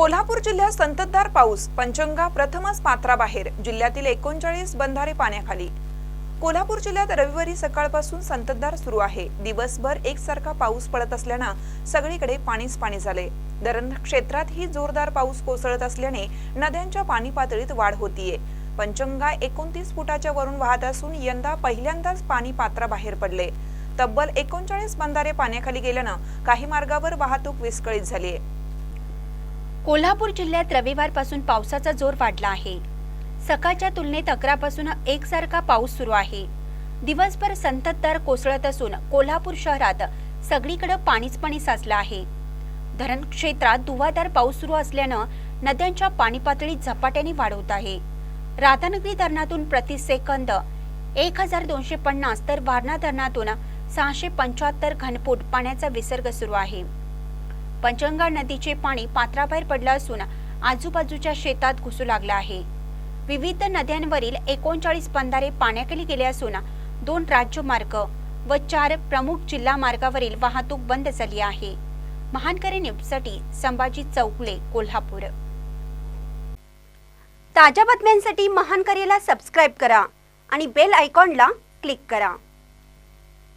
कोल्हापूर जिल्ह्यात संततधार पाऊस पंचंगा प्रथमच पात्राबाहेर जिल्ह्यातील एकोणचाळीस बंधारे पाण्याखाली. कोल्हापूर जिल्ह्यात रविवारी सकाळपासून संततधार सुरू आहे. दिवसभर एकसारखा पाऊस पडत असल्यानं सगळीकडे पाणीच पाणी झाले धरण क्षेत्रातही जोरदार पाऊस कोसळत असल्याने नद्यांच्या पाणी पातळीत वाढ होतीये. पंचंगा एकोणतीस फुटाच्या वरून वाहत असून यंदा पहिल्यांदाच पाणी पात्राबाहेर पडले तब्बल एकोणचाळीस बंधारे पाण्याखाली गेल्यानं काही मार्गावर वाहतूक विस्कळीत झाली आहे कोल्हापूर जिल्ह्यात रविवारपासून पावसाचा जोर वाढला आहे. सकाळच्या तुलनेत अकरापासून एकसारखा पाऊस सुरू आहे. दिवसभर संततधार कोसळत असून कोल्हापूर शहरात सगळीकडे पाणीच पाणी साचलं आहे. धरण क्षेत्रात दुवाधार पाऊस सुरू असल्यानं नद्यांच्या पाणी पातळी झपाट्याने वाढ होत आहे. राधानगरी धरणातून प्रति सेकंद एक हजार दोनशे पन्नास तर वारणा धरणातून सहाशे पंच्याहत्तर घनफूट पाण्याचा विसर्ग सुरू आहे. पंचंगा नदीचे पाणी पात्राबाहेर पडलं असून आजूबाजूच्या शेतात घुसू लागलं आहे. विविध नद्यांवरील एकोणचाळीस बंधारे पाण्याखाली गेले असून दोन राज्यमार्ग व चार प्रमुख जिल्हा मार्गावरील वाहतूक बंद झाली आहे. महानकरी न्यूजसाठी संभाजी चौगुले कोल्हापूर. ताज्या बातम्यांसाठी महानकरेला सबस्क्राईब करा आणि बेल आयकॉनला क्लिक करा.